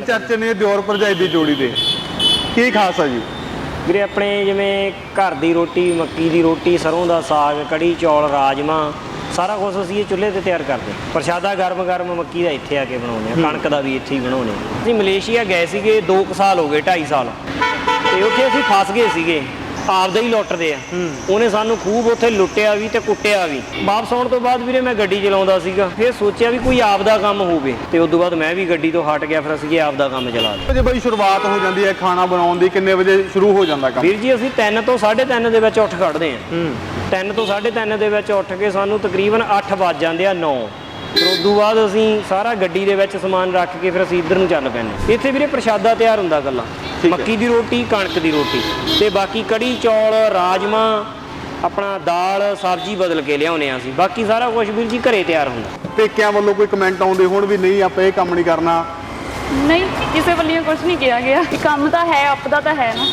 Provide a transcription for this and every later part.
ਚਰਚੇ ਨੇ ਦਿਓਰ ਭਰਜਾਈ ਦੀ ਜੋੜੀ ਦੇ। ਕੀ ਖਾਸ ਆ ਜੀ? ਵੀਰੇ ਆਪਣੇ ਜਿਵੇਂ ਘਰ ਦੀ ਰੋਟੀ ਮੱਕੀ ਦੀ ਰੋਟੀ ਸਰੋਂ ਦਾ ਸਾਗ ਕੜੀ ਚੌਲ ਰਾਜਮਾ ਸਾਰਾ ਕੁਝ ਅਸੀਂ ਇਹ ਚੁੱਲ੍ਹੇ ਤੇ ਤਿਆਰ ਕਰਦੇ। ਪ੍ਰਸ਼ਾਦਾ ਗਰਮ ਗਰਮ ਮੱਕੀ ਦਾ ਇੱਥੇ ਆ ਕੇ ਬਣਾਉਂਦੇ ਆ ਕਣਕ ਦਾ ਵੀ ਇੱਥੇ ਹੀ ਬਣਾਉਂਦੇ ਆ ਅਸੀਂ ਮਲੇਸ਼ੀਆ ਗਏ ਸੀਗੇ 2 ਸਾਲ ਹੋ ਗਏ 2.5 ਸਾਲ। ਤੇ ਉੱਥੇ ਅਸੀਂ ਫਸ ਗਏ ਸੀਗੇ। ਆਪਦਾ ਹੀ ਲੁੱਟਦੇ ਆ। ਉਹਨੇ ਸਾਨੂੰ ਖੂਬ ਉੱਥੇ ਲੁੱਟਿਆ ਵੀ ਤੇ ਕੁੱਟਿਆ ਵੀ। ਵਾਪਸ ਆਉਣ ਤੋਂ ਬਾਅਦ ਵੀਰੇ ਮੈਂ ਗੱਡੀ ਚਲਾਉਂਦਾ ਸੀਗਾ। ਫਿਰ ਸੋਚਿਆ ਵੀ ਕੋਈ ਆਪਦਾ ਕੰਮ ਹੋਵੇ ਤੇ ਉਸ ਤੋਂ ਬਾਅਦ ਮੈਂ ਵੀ ਗੱਡੀ ਤੋਂ ਹਟ ਗਿਆ ਫਿਰ ਅਸੀਂ ਇਹ ਆਪਦਾ ਕੰਮ ਚਲਾ ਲਿਆ। ਵਜੇ ਬਈ ਸ਼ੁਰੂਆਤ ਹੋ ਜਾਂਦੀ ਹੈ ਖਾਣਾ ਬਣਾਉਣ ਦੀ ਕਿੰਨੇ ਵਜੇ ਸ਼ੁਰੂ ਹੋ ਜਾਂਦਾ ਕੰਮ? ਵੀਰ ਜੀ ਅਸੀਂ 3 ਤੋਂ 3:30 ਦੇ ਵਿੱਚ ਉੱਠ ਖੜਦੇ ਆਂ 3 ਤੋਂ 3:30 ਦੇ ਵਿੱਚ ਉੱਠ ਕੇ ਸਾਨੂੰ ਤਕਰੀਬਨ 8 ਵੱਜ ਜਾਂਦੇ ਆ 9 ਫਿਰ ਤੋਂ ਬਾਅਦ ਅਸੀਂ ਸਾਰਾ ਗੱਡੀ ਦੇ ਵਿੱਚ ਸਮਾਨ ਰੱਖ ਕੇ ਫਿਰ ਅਸੀਂ ਇੱਧਰ ਨੂੰ ਚੱਲ ਪੈਂਦੇ ਇੱਥੇ ਵੀਰੇ ਪ੍ਰਸ਼ਾਦਾ ਤਿਆਰ ਹੁੰਦਾ ਗੱਲਾਂ। ਮੱਕੀ ਦੀ ਰੋਟੀ ਕਣਕ ਦੀ ਰੋਟੀ ਤੇ ਬਾਕੀ ਕੜੀ ਚੌਲ ਰਾਜਮਾ ਆਪਣਾ ਦਾਲ ਸਬਜ਼ੀ ਬਦਲ ਕੇ ਲਿਆਉਨੇ ਆ ਅਸੀਂ। ਬਾਕੀ ਸਾਰਾ ਕੁਝ ਵੀਰ ਜੀ ਘਰੇ ਤਿਆਰ ਹੁੰਦਾ। ਪੇਕਿਆਂ ਵੱਲੋਂ ਕੋਈ ਕਮੈਂਟ ਆਉਂਦੇ ਹੁਣ ਵੀ ਨਹੀਂ ਆਪਾਂ ਇਹ ਕੰਮ ਨਹੀਂ ਕਰਨਾ। ਨਹੀਂ ਕਿਸੇ ਵੱਲੋਂ ਕੁਝ ਨਹੀਂ ਕਿਹਾ ਗਿਆ। ਕਿ ਕੰਮ ਤਾਂ ਹੈ ਆਪਦਾ ਤਾਂ ਹੈ ਨਾ।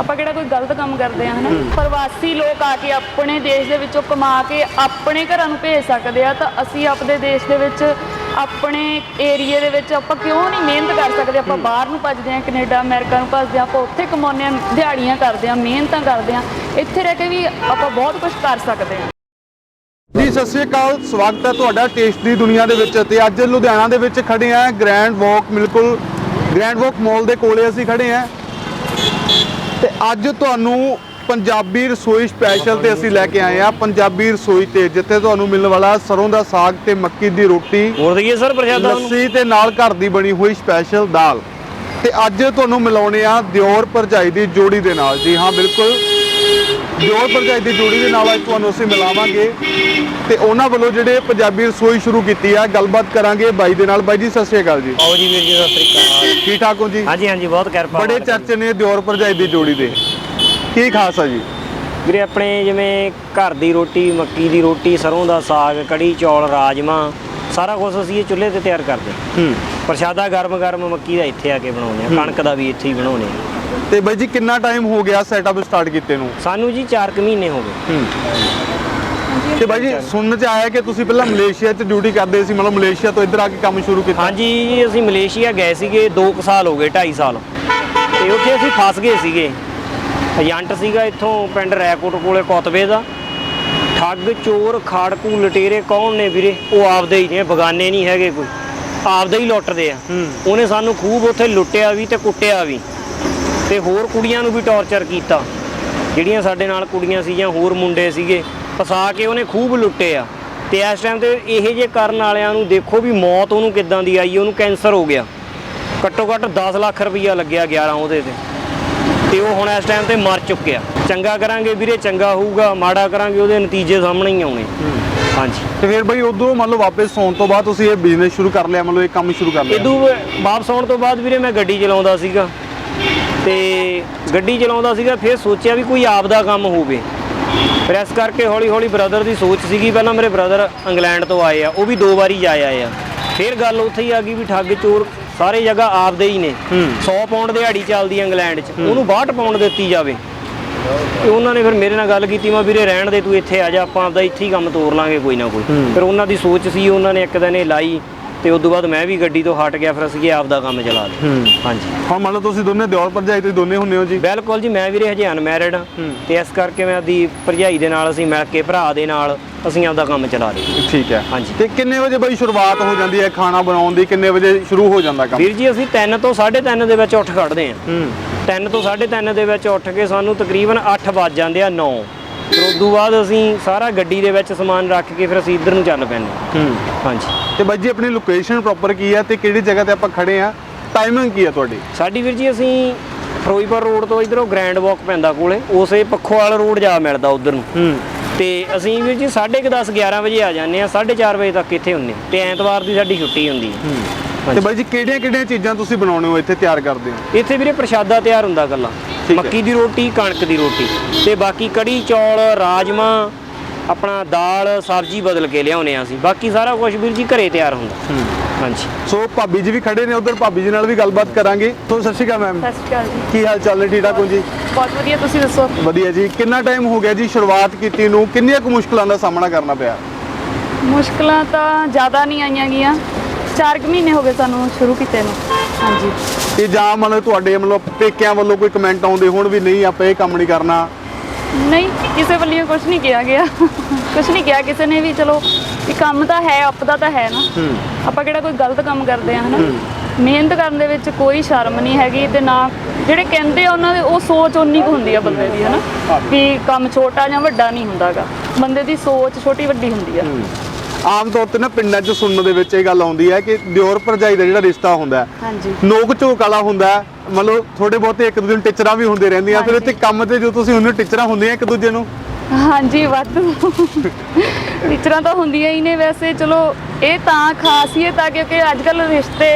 ਆਪਾਂ ਕਿਹੜਾ ਕੋਈ ਗਲਤ ਕੰਮ ਕਰਦੇ ਆ ਹਨਾ? ਪ੍ਰਵਾਸੀ ਲੋਕ ਆ ਕੇ ਆਪਣੇ ਦੇਸ਼ ਦੇ ਵਿੱਚੋਂ ਕਮਾ ਕੇ ਆਪਣੇ ਘਰਾਂ ਨੂੰ ਭੇਜ ਸਕਦੇ ਆ ਤਾਂ ਅਸੀਂ ਆਪਣੇ ਦੇਸ਼ ਦੇ ਵਿੱਚ ਆਪਣੇ ਏਰੀਏ ਦੇ ਵਿੱਚ ਆਪਾਂ ਕਿਉਂ ਨਹੀਂ ਮਿਹਨਤ ਕਰ ਸਕਦੇ? ਆਪਾਂ ਬਾਹਰ ਨੂੰ ਭੱਜਦੇ ਆ ਕੈਨੇਡਾ ਅਮਰੀਕਾ ਨੂੰ ਭੱਜਦੇ ਆ ਆਪਾਂ ਉੱਥੇ ਕਮਾਉਂਦੇ ਆ ਦਿਹਾੜੀਆਂ ਕਰਦੇ ਆ ਮਿਹਨਤਾਂ ਕਰਦੇ ਆ। ਇੱਥੇ ਰਹਿ ਕੇ ਵੀ ਆਪਾਂ ਬਹੁਤ ਕੁਝ ਕਰ ਸਕਦੇ ਆ। ਜੀ ਸਤਿ ਸ੍ਰੀ ਅਕਾਲ। ਸਵਾਗਤ ਹੈ ਤੁਹਾਡਾ ਟੇਸਟ ਦੀ ਦੁਨੀਆ ਦੇ ਵਿੱਚ ਤੇ ਅੱਜ ਲੁਧਿਆਣਾ ਦੇ ਵਿੱਚ ਖੜੇ ਆ ਗ੍ਰੈਂਡ ਵਾਕ ਬਿਲਕੁਲ ਗ੍ਰੈਂਡ ਵਾਕ ਮਾਲ ਦੇ ਕੋਲੇ ਅਸੀਂ ਖੜੇ ਆ ਤੇ ਅੱਜ ਤੁਹਾਨੂੰ ਪੰਜਾਬੀ ਰਸੋਈ ਸਪੈਸ਼ਲ ਤੇ ਅਸੀਂ ਲੈ ਕੇ ਆਏ ਆ ਪੰਜਾਬੀ ਰਸੋਈ ਤੇ ਜਿੱਥੇ ਤੁਹਾਨੂੰ ਮਿਲਣ ਵਾਲਾ ਸਰੋਂ ਦਾ ਸਾਗ ਤੇ ਮੱਕੀ ਦੀ ਰੋਟੀ ਹੋਰ ਦਈਏ ਸਰ ਪ੍ਰਸ਼ਾਦਾ? ਲੱਸੀ ਤੇ ਨਾਲ ਘਰ ਦੀ ਬਣੀ ਹੋਈ ਸਪੈਸ਼ਲ ਦਾਲ। ਤੇ ਅੱਜ ਤੁਹਾਨੂੰ ਮਿਲਾਉਣੇ ਆ ਦਿਓਰ ਭਰਜਾਈ ਦੀ ਜੋੜੀ ਦੇ ਨਾਲ। ਜੀ ਹਾਂ ਬਿਲਕੁਲ। ਦਿਓਰ ਭਰਜਾਈ ਦੀ ਜੋੜੀ ਦੇ ਨਾਲ ਅੱਜ ਤੁਹਾਨੂੰ ਅਸੀਂ ਮਿਲਾਵਾਂਗੇ ਤੇ ਉਹਨਾਂ ਵੱਲੋਂ ਜਿਹੜੇ ਪੰਜਾਬੀ ਰਸੋਈ ਸ਼ੁਰੂ ਕੀਤੀ ਆ ਗੱਲਬਾਤ ਕਰਾਂਗੇ ਬਾਈ ਦੇ ਨਾਲ। ਬਾਈ ਜੀ ਸਤਿ ਸ਼੍ਰੀ ਅਕਾਲ ਜੀ। ਆਓ ਜੀ ਵੀਰ ਜੀ ਸਤਿ ਸ੍ਰੀ ਅਕਾਲ। ਠੀਕ ਠਾਕ ਹੋ ਜੀ? ਹਾਂਜੀ ਹਾਂਜੀ ਬਹੁਤ ਕਿਰਪਾ ਬੜੇ। ਚਰਚੇ ਨੇ ਦਿਓਰ ਭਰਜਾਈ ਦੀ ਜੋੜੀ ਦੇ। ਕੀ ਖਾਸ ਆ ਜੀ? ਵੀਰੇ ਆਪਣੇ ਜਿਵੇਂ ਘਰ ਦੀ ਰੋਟੀ ਮੱਕੀ ਦੀ ਰੋਟੀ ਸਰੋਂ ਦਾ ਸਾਗ ਕੜੀ ਚੌਲ ਰਾਜਮਾ ਸਾਰਾ ਕੁਝ ਅਸੀਂ ਇਹ ਚੁੱਲ੍ਹੇ ਤੇ ਤਿਆਰ ਕਰਦੇ ਹਾਂ। ਹੂੰ। ਪ੍ਰਸ਼ਾਦਾ ਗਰਮ ਗਰਮ ਮੱਕੀ ਦਾ ਇੱਥੇ ਆ ਕੇ ਬਣਾਉਂਦੇ ਆ ਕਣਕ ਦਾ ਵੀ ਇੱਥੇ ਹੀ ਬਣਾਉਂਦੇ ਆ ਤੇ ਬਾਈ ਜੀ ਕਿੰਨਾ ਟਾਈਮ ਹੋ ਗਿਆ ਸੈਟਅਪ ਸਟਾਰਟ ਕੀਤੇ ਨੂੰ? ਸਾਨੂੰ ਜੀ 4 ਕੁ ਮਹੀਨੇ ਹੋ ਗਏ। ਤੇ ਬਾਈ ਜੀ ਸੁਣਨ ਚ ਆਇਆ ਕਿ ਤੁਸੀਂ ਪਹਿਲਾਂ ਮਲੇਸ਼ੀਆ 'ਚ ਡਿਊਟੀ ਕਰਦੇ ਸੀ ਮਤਲਬ ਮਲੇਸ਼ੀਆ ਤੋਂ ਇੱਧਰ ਆ ਕੇ ਕੰਮ ਸ਼ੁਰੂ ਕੀਤਾ? ਹਾਂਜੀ ਜੀ ਅਸੀਂ ਮਲੇਸ਼ੀਆ ਗਏ ਸੀਗੇ 2 ਸਾਲ ਹੋ ਗਏ 2.5 ਸਾਲ। ਤੇ ਉੱਥੇ ਅਸੀਂ ਫਸ ਗਏ ਸੀਗੇ। ਏਜੰਟ ਸੀਗਾ ਇੱਥੋਂ ਪਿੰਡ ਰੈਕੋਟ ਕੋਲੇ ਕੋਤਵੇ ਦਾ। ਠੱਗ ਚੋਰ ਖਾੜਕੂ ਲਟੇਰੇ ਕੌਣ ਨੇ ਵੀਰੇ? ਉਹ ਆਪਦੇ ਹੀ ਨੇ ਬਗਾਨੇ ਨਹੀਂ ਹੈਗੇ ਕੋਈ। ਆਪਦੇ ਹੀ ਲੁੱਟਦੇ ਆ। ਉਹਨੇ ਸਾਨੂੰ ਖੂਬ ਉੱਥੇ ਲੁੱਟਿਆ ਵੀ ਤੇ ਕੁੱਟਿਆ ਵੀ। ਤੇ ਹੋਰ ਕੁੜੀਆਂ ਨੂੰ ਵੀ ਟੌਰਚਰ ਕੀਤਾ। ਜਿਹੜੀਆਂ ਸਾਡੇ ਨਾਲ ਕੁੜੀਆਂ ਸੀ ਜਾਂ ਹੋਰ ਮੁੰਡੇ ਸੀਗੇ ਫਸਾ ਕੇ ਉਹਨੇ ਖੂਬ ਲੁੱਟੇ ਆ। ਤੇ ਇਸ ਟਾਈਮ ਤੇ ਇਹੋ ਜੇ ਕਰਨ ਵਾਲਿਆਂ ਨੂੰ ਦੇਖੋ ਵੀ ਮੌਤ ਉਹਨੂੰ ਕਿੱਦਾਂ ਦੀ ਆਈ ਉਹਨੂੰ ਕੈਂਸਰ ਹੋ ਗਿਆ। ਘੱਟੋ ਘੱਟ 10 ਲੱਖ ਰੁਪਈਆ ਲੱਗਿਆ 11 ਉਹਦੇ ਤੇ। ਤੇ ਉਹ ਹੁਣ ਇਸ ਟਾਈਮ ਤੇ ਮਰ ਚੁੱਕਿਆ। ਚੰਗਾ ਕਰਾਂਗੇ ਵੀਰੇ ਚੰਗਾ ਹੋਊਗਾ ਮਾੜਾ ਕਰਾਂਗੇ ਉਹਦੇ ਨਤੀਜੇ ਸਾਹਮਣੇ ਹੀ ਆਉਣੇ। ਹਾਂਜੀ। ਤੇ ਫਿਰ ਬਾਈ ਉਧਰੋਂ ਮੰਨ ਲਓ ਵਾਪਸ ਸੌਣ ਤੋਂ ਬਾਅਦ ਤੁਸੀਂ ਇਹ ਬਿਜ਼ਨਸ ਸ਼ੁਰੂ ਕਰ ਲਿਆ ਮੰਨ ਲਓ ਇਹ ਕੰਮ ਸ਼ੁਰੂ ਕਰ ਲਿਆ। ਇਦੋਂ ਵਾਪਸ ਆਉਣ ਤੋਂ ਬਾਅਦ ਵੀਰੇ ਮੈਂ ਗੱਡੀ ਚਲਾਉਂਦਾ ਸੀਗਾ। ਤੇ ਗੱਡੀ ਚਲਾਉਂਦਾ ਸੀਗਾ ਫਿਰ ਸੋਚਿਆ ਵੀ ਕੋਈ ਆਪਦਾ ਕੰਮ ਹੋਵੇ। ਫਿਰ ਇਸ ਕਰਕੇ ਹੌਲੀ ਹੌਲੀ ਬ੍ਰਦਰ ਦੀ ਸੋਚ ਸੀਗੀ ਪਹਿਲਾਂ ਮੇਰੇ ਬ੍ਰਦਰ ਇੰਗਲੈਂਡ ਤੋਂ ਆਏ ਆ ਉਹ ਵੀ ਦੋ ਵਾਰੀ ਜਾ ਆਏ ਆ। ਫਿਰ ਗੱਲ ਉੱਥੇ ਹੀ ਆ ਗਈ ਵੀ ਠੱਗ ਚੋਰ ਸਾਰੇ ਜਗ੍ਹਾ ਆਪਦੇ ਹੀ ਨੇ। 100 ਪਾਉਂਡ ਦਿਹਾੜੀ ਚੱਲਦੀ ਇੰਗਲੈਂਡ 'ਚ ਉਹਨੂੰ 62 ਪਾਉਂਡ ਦਿੱਤੀ ਜਾਵੇ। ਤੇ ਉਹਨਾਂ ਨੇ ਫਿਰ ਮੇਰੇ ਨਾਲ ਗੱਲ ਕੀਤੀ ਮੈਂ ਵੀਰੇ ਰਹਿਣ ਦੇ ਤੂੰ ਇੱਥੇ ਆ ਜਾ ਆਪਾਂ ਆਪਦਾ ਇੱਥੇ ਹੀ ਕੰਮ ਤੋਰ ਲਾਂਗੇ ਕੋਈ ਨਾ ਕੋਈ। ਫਿਰ ਉਹਨਾਂ ਦੀ ਸੋਚ ਸੀ ਉਹਨਾਂ ਨੇ ਇੱਕ ਦਿਨ ਇਹ ਲਾਈ ਤੇ ਉਸ ਤੋਂ ਬਾਅਦ ਮੈਂ ਵੀ ਗੱਡੀ ਤੋਂ ਹਟ ਗਿਆ ਫਿਰ ਅਸੀਂ ਇਹ ਆਪਦਾ ਕੰਮ ਚਲਾ ਲਿਆ। ਹਾਂਜੀ। ਹਾਂ ਮੰਨ ਲਓ ਤੁਸੀਂ ਦੋਨੇ ਦਿਓਰ ਭਰਜਾਈ ਤੁਸੀਂ ਦੋਨੇ ਹੁੰਨੇ ਹੋ ਜੀ। ਬਿਲਕੁਲ ਜੀ ਮੈਂ ਵੀਰੇ ਹਜੇ ਅਨਮੈਰਿਡ ਹਾਂ। ਤੇ ਇਸ ਕਰਕੇ ਮੈਂ ਆਪਦੀ ਭਰਜਾਈ ਦੇ ਨਾਲ ਅਸੀਂ ਮਿਲ ਕੇ ਭਰਾ ਦੇ ਨਾਲ ਅਸੀਂ ਆਪਦਾ ਕੰਮ ਚਲਾ ਰਹੇ ਠੀਕ ਹੈ। ਹਾਂਜੀ। ਤੇ ਕਿੰਨੇ ਵਜੇ ਬਾਈ ਸ਼ੁਰੂਆਤ ਹੋ ਜਾਂਦੀ ਹੈ ਖਾਣਾ ਬਣਾਉਣ ਦੀ? ਕਿੰਨੇ ਵਜੇ ਸ਼ੁਰੂ ਹੋ ਜਾਂਦਾ ਕੰਮ? ਵੀਰ ਜੀ ਅਸੀਂ 3 ਤੋਂ 3:30 ਦੇ ਵਿੱਚ ਉੱਠ ਖੜਦੇ ਹਾਂ। 3 ਤੋਂ 3:30 ਦੇ ਵਿੱਚ ਉੱਠ ਕੇ ਸਾਨੂੰ ਤਕਰੀਬਨ 8 ਵੱਜ ਜਾਂਦੇ ਆ 9 ਫਿਰ ਉਸ ਤੋਂ ਬਾਅਦ ਅਸੀਂ ਸਾਰਾ ਗੱਡੀ ਦੇ ਵਿੱਚ ਸਮਾਨ ਰੱਖ ਕੇ ਫਿਰ ਅਸੀਂ ਇੱਧਰ ਨੂੰ ਚੱਲ ਪੈਂਦੇ ਹਾਂ। ਹਾਂਜੀ। ਤੇ ਬਾਈ ਜੀ ਆਪਣੀ ਲੋਕੇਸ਼ਨ ਪ੍ਰੋਪਰ ਕੀ ਹੈ ਤੇ ਕਿਹੜੀ ਜਗ੍ਹਾ ਤੇ ਆਪਾਂ ਖੜੇ ਆ ਟਾਈਮਿੰਗ ਕੀ ਹੈ ਤੁਹਾਡੀ? ਸਾਡੀ ਵੀਰ ਜੀ ਅਸੀਂ ਫਿਰੋਜ਼ਪੁਰ ਰੋਡ ਤੋਂ ਇਧਰੋਂ ਗ੍ਰੈਂਡ ਵਾਕ ਪੈਂਦਾ ਕੋਲੇ ਉਸੇ ਪੱਖੋਵਾਲ ਰੋਡ ਜਾ ਮਿਲਦਾ ਉਧਰ ਨੂੰ। ਤੇ ਅਸੀਂ ਵੀਰ ਜੀ 10:30 11 ਵਜੇ ਆ ਜਾਂਦੇ ਆ 4:30 ਵਜੇ ਤੱਕ ਇੱਥੇ ਹੁੰਨੇ ਤੇ ਐਤਵਾਰ ਦੀ ਸਾਡੀ ਛੁੱਟੀ ਹੁੰਦੀ ਹੈ। ਤੇ। ਬਾਈ ਜੀ ਕਿਹੜੀਆਂ ਕਿਹੜੀਆਂ ਚੀਜ਼ਾਂ ਤੁਸੀਂ ਬਣਾਉਣੇ ਹੋ ਇੱਥੇ ਤਿਆਰ ਕਰਦੇ ਹੋ? ਇੱਥੇ ਵੀਰੇ ਪ੍ਰਸ਼ਾਦਾ ਤਿਆਰ ਹੁੰਦਾ ਗੱਲਾਂ। ਮੱਕੀ ਦੀ ਰੋਟੀ ਕਣਕ ਦੀ ਰੋਟੀ। ਤੇ ਬਾਕੀ ਕੜੀ ਚੌਲ ਰਾਜਮਾ ਆਪਣਾ ਦਾਲ ਸਬਜ਼ੀ ਬਦਲ ਕੇ ਲਿਆਉਨੇ ਆ ਅਸੀਂ। ਬਾਕੀ ਸਾਰਾ ਕੁਝ ਵੀਰ ਜੀ ਘਰੇ ਤਿਆਰ ਹੁੰਦਾ। ਹਾਂਜੀ। ਸੋ ਭਾਬੀ ਜੀ ਵੀ ਖੜੇ ਨੇ ਉਧਰ ਭਾਬੀ ਜੀ ਨਾਲ ਵੀ ਗੱਲਬਾਤ ਕਰਾਂਗੇ। ਸੋ ਸਤਿ ਸ਼੍ਰੀ ਅਕਾਲ ਮੈਮ। ਸਤਿ ਸ਼੍ਰੀ ਅਕਾਲ ਜੀ। ਕੀ ਹਾਲ ਚਾਲ ਹੈ ਠੀਕ ਠਾਕ ਹੋ ਜੀ? ਬਹੁਤ ਵਧੀਆ ਤੁਸੀਂ ਦੱਸੋ? ਵਧੀਆ ਜੀ। ਕਿੰਨਾ ਟਾਈਮ ਹੋ ਗਿਆ ਜੀ ਸ਼ੁਰੂਆਤ ਕੀਤੀ ਨੂੰ? ਕਿੰਨੀਆਂ ਕੁ ਮੁਸ਼ਕਲਾਂ ਦਾ ਸਾਹਮਣਾ ਕਰਨਾ ਪਿਆ? ਮੁਸ਼ਕਲਾਂ ਤਾਂ ਜ਼ਿਆਦਾ ਨਹੀਂ ਆਈਆਂ ਗੀਆਂ 4 ਮਹੀਨੇ ਹੋ ਗਏ ਸਾਨੂੰ ਸ਼ੁਰੂ ਕੀਤੇ ਨੂੰ। ਹਾਂਜੀ। ਤੇ ਜਾਂ ਮਤਲਬ ਤੁਹਾਡੇ ਮਤਲਬ ਪੇਕਿਆਂ ਵੱਲੋਂ ਕੋਈ ਕਮੈਂਟ ਆਉਂਦੇ ਹੋਣ ਵੀ ਨਹੀਂ ਆਪਾਂ ਇਹ ਕੰਮ ਨਹੀਂ ਕਰਨਾ। ਨਹੀਂ ਕਿਸੇ ਵੱਲੋਂ ਕੁਝ ਨਹੀਂ ਕਿਹਾ ਗਿਆ। ਕੁਝ ਨਹੀਂ ਕਿਹਾ ਕਿਸੇ ਨੇ ਵੀ ਚਲੋ ਇਹ ਕੰਮ ਤਾਂ ਹੈ ਆਪਦਾ ਤਾਂ ਹੈ ਨਾ। ਆਪਾਂ ਕਿਹੜਾ ਕੋਈ ਗਲਤ ਕੰਮ ਕਰਦੇ ਆ ਹਨਾ? ਮਿਹਨਤ ਕਰਨ ਦੇ ਵਿੱਚ ਕੋਈ ਸ਼ਰਮ ਨਹੀਂ ਹੈਗੀ ਤੇ ਨਾ ਜਿਹੜੇ ਕਹਿੰਦੇ ਆ ਉਹਨਾਂ ਦੇ ਉਹ ਸੋਚ ਉਨੀ ਕੁ ਹੁੰਦੀ ਆ ਬੰਦੇ ਦੀ ਹਨਾ? ਵੀ ਕੰਮ ਛੋਟਾ ਜਾਂ ਵੱਡਾ ਨਹੀਂ ਹੁੰਦਾਗਾ। ਬੰਦੇ ਦੀ ਸੋਚ ਛੋਟੀ ਵੱਡੀ ਹੁੰਦੀ ਆ। ਆਮ ਤੌਰ ਤੇ ਨਾ ਪਿੰਡਾਂ 'ਚ ਸੁਣਨ ਦੇ ਵਿੱਚ ਇਹ ਗੱਲ ਆਉਂਦੀ ਹੈ ਕਿ ਦਿਓਰ ਭਰਜਾਈ ਦਾ ਜਿਹੜਾ ਰਿਸ਼ਤਾ ਹੁੰਦਾ ਹੈ ਹਾਂਜੀ। ਨੋਕ ਝੋਕ ਵਾਲਾ ਹੁੰਦਾ ਹੈ ਮਤਲਬ ਥੋੜੇ ਬਹੁਤੇ ਇੱਕ ਦੂਜੇ ਨੂੰ ਟੀਚਰਾਂ ਵੀ ਹੁੰਦੇ ਰਹਿੰਦੀਆਂ ਫਿਰ। ਇੱਥੇ ਕੰਮ ਤੇ ਜੋ ਤੁਸੀਂ ਉਹਨੂੰ ਟੀਚਰਾਂ ਹੁੰਦੀਆਂ ਇੱਕ ਦੂਜੇ ਨੂੰ? ਹਾਂਜੀ ਵਾਧੂ ਟੀਚਰਾਂ ਤਾਂ ਹੁੰਦੀਆਂ ਹੀ ਨੇ ਵੈਸੇ ਚਲੋ ਇਹ ਤਾਂ ਖਾਸੀਅਤ ਆ ਕਿਉਂਕਿ ਅੱਜ ਕੱਲ ਰਿਸ਼ਤੇ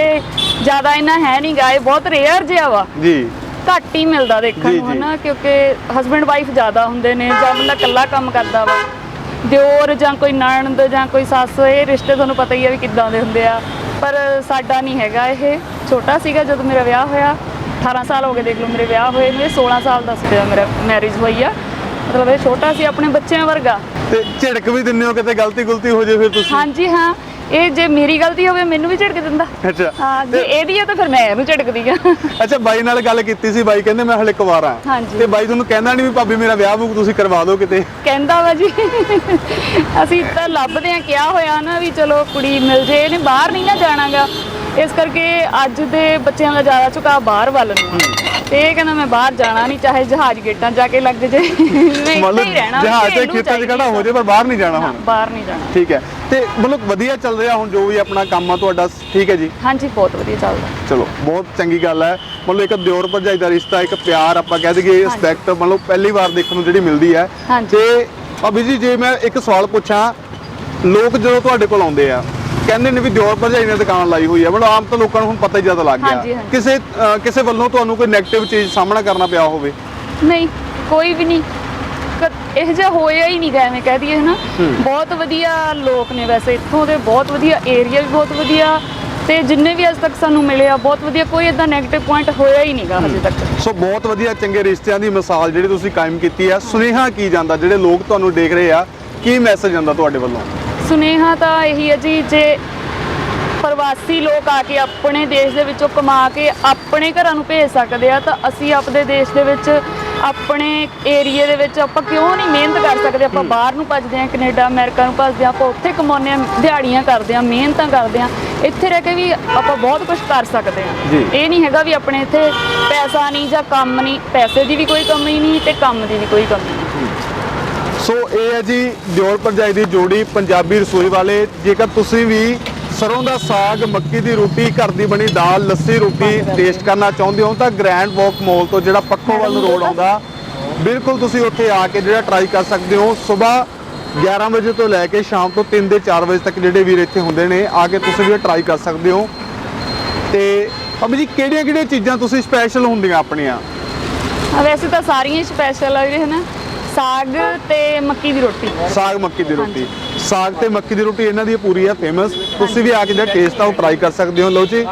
ਜ਼ਿਆਦਾ ਇੰਨਾ ਹੈ ਨਹੀਂ ਗਾ ਇਹ ਬਹੁਤ ਰੇਅਰ ਜਿਹਾ ਵਾ। ਜੀ। ਘੱਟ ਹੀ ਮਿਲਦਾ ਦੇਖਣ ਨੂੰ। ਹਨਾ ਕਿਉਂਕਿ ਹਸਬੰਡ ਵਾਈਫ ਜ਼ਿਆਦਾ ਹੁੰਦੇ ਨੇ ਜਾਂ ਬੰਦਾ ਇਕੱਲਾ ਕੰਮ ਕਰਦਾ ਵਾ। ਦਿਓਰ ਜਾਂ ਕੋਈ ਨਣਦ ਜਾਂ ਕੋਈ ਸੱਸ ਇਹ ਰਿਸ਼ਤੇ ਤੁਹਾਨੂੰ ਪਤਾ ਹੀ ਆ ਵੀ ਕਿੱਦਾਂ ਦੇ ਹੁੰਦੇ ਆ। ਪਰ ਸਾਡਾ ਨਹੀਂ ਹੈਗਾ ਇਹ। ਛੋਟਾ ਸੀਗਾ ਜਦੋਂ ਮੇਰਾ ਵਿਆਹ ਹੋਇਆ 18 ਸਾਲ ਹੋ ਗਏ ਦੇਖ ਲਓ ਮੇਰੇ ਵਿਆਹ ਹੋਏ ਨੂੰ ਇਹ 16 ਸਾਲ ਦਾ ਸੀ ਮੇਰਾ ਮੈਰਿਜ ਹੋਈ ਆ। ਮਤਲਬ ਇਹ ਛੋਟਾ ਸੀ ਆਪਣੇ ਬੱਚਿਆਂ ਵਰਗਾ। ਤੇ ਝਿੜਕ ਵੀ ਦਿੰਦੇ ਹੋ ਕਿਤੇ ਗਲਤੀ ਗੁਲਤੀ ਹੋ ਜੇ ਫਿਰ ਤੁਸੀਂ? ਹਾਂਜੀ ਹਾਂ। ਇਹ ਜੇ ਮੇਰੀ ਗਲਤੀ ਹੋਵੇ ਮੈਨੂੰ ਵੀ ਝਿੜਕ ਦਿੰਦਾ। ਅੱਛਾ। ਹਾਂ ਜੇ ਇਹਦੀ ਆ ਤਾਂ ਫਿਰ ਮੈਂ ਇਹਨੂੰ ਝਿੜਕਦੀ ਆ। ਅੱਛਾ ਬਾਈ ਨਾਲ ਗੱਲ ਕੀਤੀ ਸੀ ਬਾਈ ਕਹਿੰਦੇ ਮੈਂ ਹਲੇ ਕੁਵਾਰਾ ਹਾਂਜੀ। ਤੇ ਬਾਈ ਤੁਹਾਨੂੰ ਕਹਿੰਦਾ ਨਹੀਂ ਵੀ ਭਾਬੀ ਮੇਰਾ ਵਿਆਹ ਵੂਹ ਤੁਸੀਂ ਕਰਵਾ ਦਿਓ ਕਿਤੇ। ਕਹਿੰਦਾ ਵਾ ਜੀ। ਅਸੀਂ ਤਾਂ ਲੱਭਦੇ ਆ ਕਿਹਾ ਹੋਇਆ ਨਾ ਵੀ ਚਲੋ ਕੁੜੀ ਮਿਲ ਜੇ ਇਹਨੇ ਬਾਹਰ ਨਹੀਂ ਨਾ ਜਾਣਾਗਾ। ਇਸ ਕਰਕੇ ਅੱਜ ਦੇ ਬੱਚਿਆਂ ਦਾ ਜ਼ਿਆਦਾ ਝੁਕਾਅ ਬਾਹਰ ਵੱਲ ਨੂੰ ਆ। ਤੇ ਇਹ ਕਹਿੰਦਾ ਮੈਂ ਬਾਹਰ ਜਾਣਾ ਨਹੀਂ ਚਾਹੇ ਜਹਾਜ਼ ਗੇਟਾਂ ਜਾ ਕੇ ਲੱਗ ਜੇ। ਮੈਂ ਇੱਥੇ ਮਤਲਬ ਹੀ ਰਹਿਣਾ ਜਹਾਜ਼ ਤੇ ਖੇਤਾਂ 'ਚ ਖੜਾ ਹੋ ਜੇ ਪਰ ਬਾਹਰ ਨਹੀਂ ਜਾਣਾ ਹੁਣ। ਬਾਹਰ ਨਹੀਂ ਜਾਣਾ। ਠੀਕ ਹੈ। ਤੇ ਮਤਲਬ ਵਧੀਆ ਚੱਲ ਰਿਹਾ ਹੁਣ ਜੋ ਵੀ ਆਪਣਾ ਕੰਮ ਆ ਤੁਹਾਡਾ ਠੀਕ ਹੈ ਜੀ? ਹਾਂਜੀ ਬਹੁਤ ਵਧੀਆ ਚੱਲਦਾ ਚਲੋ ਬਹੁਤ ਚੰਗੀ ਗੱਲ ਹੈ। ਮਤਲਬ ਇੱਕ ਦਿਓਰ ਭਰਜਾਈ ਦਾ ਰਿਸ਼ਤਾ ਇੱਕ ਪਿਆਰ ਆਪਾਂ ਕਹਿ ਦਈਏ ਰਿਸਪੈਕਟ ਮਤਲਬ ਪਹਿਲੀ ਵਾਰ ਦੇਖਣ ਨੂੰ ਜਿਹੜੀ ਮਿਲਦੀ ਹੈ। ਹਾਂਜੀ। ਤੇ ਭਾਬੀ ਜੀ ਜੇ ਮੈਂ ਇੱਕ ਸਵਾਲ ਪੁੱਛਾਂ ਲੋਕ ਜਦੋਂ ਤੁਹਾਡੇ ਕੋਲ ਆਉਂਦੇ ਆ ਕਹਿੰਦੇ ਨੇ ਵੀ ਦਿਓਰ ਭਰਜਾਈ ਨੇ ਦੁਕਾਨ ਲਾਈ ਹੋਈ ਹੈ ਮਤਲਬ ਆਮ ਤਾਂ ਲੋਕਾਂ ਨੂੰ ਹੁਣ ਪਤਾ ਹੀ ਜ਼ਿਆਦਾ ਲੱਗ ਹਾਂਜੀ, ਗਿਆ। ਹਾਂਜੀ। ਕਿਸੇ ਕਿਸੇ ਵੱਲੋਂ ਤੁਹਾਨੂੰ ਕੋਈ 네ਗੇਟਿਵ ਚੀਜ਼ ਸਾਹਮਣਾ ਕਰਨਾ ਪਿਆ ਹੋਵੇ? ਨਹੀਂ ਕੋਈ ਵੀ ਨਹੀਂ। ਕ- ਇਹੋ ਜਿਹਾ ਹੋਇਆ ਹੀ ਨਹੀਂ ਗਾ ਐਵੇਂ ਕਹਿ ਦਈਏ ਹਨਾ? ਬਹੁਤ ਵਧੀਆ ਲੋਕ ਨੇ ਵੈਸੇ ਇੱਥੋਂ ਦੇ ਬਹੁਤ ਵਧੀਆ ਏਰੀਆ ਵੀ ਬਹੁਤ ਵਧੀਆ ਤੇ ਜਿੰਨੇ ਵੀ ਅੱਜ ਤੱਕ ਸਾਨੂੰ ਮਿਲੇ ਆ ਬਹੁਤ ਵਧੀਆ ਕੋਈ ਇਦਾਂ 네ਗੇਟਿਵ ਪੁਆਇੰਟ ਹੋਇਆ ਹੀ ਨਹੀਂਗਾ ਹਜੇ ਤੱਕ। ਸੋ ਬਹੁਤ ਵਧੀਆ ਚੰਗੇ ਰਿਸ਼ਤਿਆਂ ਦੀ ਮਿਸਾਲ ਜਿਹੜੀ ਤੁਸੀਂ ਕਾਇਮ ਕੀਤੀ ਹੈ ਸੁਨੇਹਾ ਕੀ ਜਾਂਦਾ ਜਿਹੜੇ ਲੋਕ ਤੁਹਾਨੂੰ ਦੇਖ ਰਹੇ ਆ ਕੀ ਮੈਸੇਜ ਜਾਂਦਾ ਤੁਹਾਡੇ ਵੱਲੋਂ? ਸੁਨੇਹਾ ਤਾਂ ਇਹੀ ਹੈ ਜੀ ਜੇ ਪ੍ਰਵਾਸੀ ਲੋਕ ਆ ਕੇ ਆਪਣੇ ਦੇਸ਼ ਦੇ ਵਿੱਚੋਂ ਕਮਾ ਕੇ ਆਪਣੇ ਘਰਾਂ ਨੂੰ ਭੇਜ ਸਕਦੇ ਆ ਤਾਂ ਅਸੀਂ ਆਪਣੇ ਦੇਸ਼ ਦੇ ਵਿੱਚ ਆਪਣੇ ਏਰੀਏ ਦੇ ਵਿੱਚ ਆਪਾਂ ਕਿਉਂ ਨਹੀਂ ਮਿਹਨਤ ਕਰ ਸਕਦੇ? ਆਪਾਂ ਬਾਹਰ ਨੂੰ ਭੱਜਦੇ ਆ ਕੈਨੇਡਾ ਅਮਰੀਕਾ ਨੂੰ ਭੱਜਦੇ ਆ ਆਪਾਂ ਉੱਥੇ ਕਮਾਉਂਦੇ ਆ ਦਿਹਾੜੀਆਂ ਕਰਦੇ ਆ ਮਿਹਨਤਾਂ ਕਰਦੇ ਆ ਇੱਥੇ ਰਹਿ ਕੇ ਵੀ ਆਪਾਂ ਬਹੁਤ ਕੁਝ ਕਰ ਸਕਦੇ ਆ। ਇਹ ਨਹੀਂ ਹੈਗਾ ਵੀ ਆਪਣੇ ਇੱਥੇ ਪੈਸਾ ਨਹੀਂ ਜਾਂ ਕੰਮ ਨਹੀਂ ਪੈਸੇ ਦੀ ਵੀ ਕੋਈ ਕਮੀ ਨਹੀਂ ਤੇ ਕੰਮ ਦੀ ਵੀ ਕੋਈ ਕਮੀ ਨਹੀਂ। ਸੋ ਇਹ ਹੈ ਜੀ ਦਿਓਰ ਭਰਜਾਈ ਦੀ ਜੋੜੀ ਪੰਜਾਬੀ ਰਸੋਈ ਵਾਲੇ। ਜੇਕਰ ਤੁਸੀਂ ਵੀ ਸਰੋਂ ਦਾ ਸਾਗ, ਮੱਕੀ ਦੀ ਰੋਟੀ, ਘਰ ਦੀ ਬਣੀ ਦਾਲ, ਲੱਸੀ ਰੋਟੀ ਟੇਸਟ ਕਰਨਾ ਚਾਹੁੰਦੇ ਹੋ ਤਾਂ ਗ੍ਰੈਂਡ ਵਾਕ ਮੋਲ ਤੋਂ ਜਿਹੜਾ ਪੱਖੋਵਾਲ ਨੂੰ ਰੋਡ ਆਉਂਦਾ, ਬਿਲਕੁਲ ਤੁਸੀਂ ਉੱਥੇ ਆ ਕੇ ਜਿਹੜਾ ਟਰਾਈ ਕਰ ਸਕਦੇ ਹੋ। ਸਵੇਰ 11 ਵਜੇ ਤੋਂ ਲੈ ਕੇ ਸ਼ਾਮ ਤੋਂ 3 ਦੇ 4 ਵਜੇ ਤੱਕ ਜਿਹੜੇ ਵੀਰ ਇੱਥੇ ਹੁੰਦੇ ਨੇ, ਆ ਕੇ ਤੁਸੀਂ ਵੀ ਟਰਾਈ ਕਰ ਸਕਦੇ ਹੋ। ਤੇ ਅਬੀ ਜੀ ਕਿਹੜੀਆਂ ਕਿਹੜੀਆਂ ਚੀਜ਼ਾਂ ਤੁਸੀਂ ਸਪੈਸ਼ਲ ਹੁੰਦੀਆਂ ਆਪਣੀਆਂ? ਵੈਸੇ ਤਾਂ ਸਾਰੀਆਂ ਹੀ ਸਪੈਸ਼ਲ ਆ ਵੀਰੇ ਹਨਾ? ਸਾਗ ਤੇ ਮੱਕੀ ਦੀ ਰੋਟੀ। ਸਾਗ, ਮੱਕੀ ਦੀ ਰੋਟੀ। ਸਾਗ ਤੇ ਮੱਕੀ ਦੀ ਰੋਟੀ, ਇਹਨਾਂ ਦੀ ਪੂਰੀ ਹੈ ਫੇਮਸ ਤੁਸੀਂ ਵੀ ਆ ਕੇ ਜਿਹੜਾ ਟੇਸਟ ਆ ਉਹ ਟਰਾਈ ਕਰ ਸਕਦੇ ਹੋ। ਲਓ ਜੀ,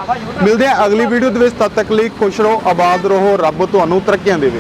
ਮਿਲਦੇ ਆ ਅਗਲੀ ਵੀਡੀਓ ਦੇ ਵਿੱਚ। ਤਦ ਤੱਕ ਲਈ ਖੁਸ਼ ਰਹੋ, ਆਬਾਦ ਰਹੋ, ਰੱਬ ਤੁਹਾਨੂੰ ਤਰੱਕੀਆਂ ਦੇਵੇ।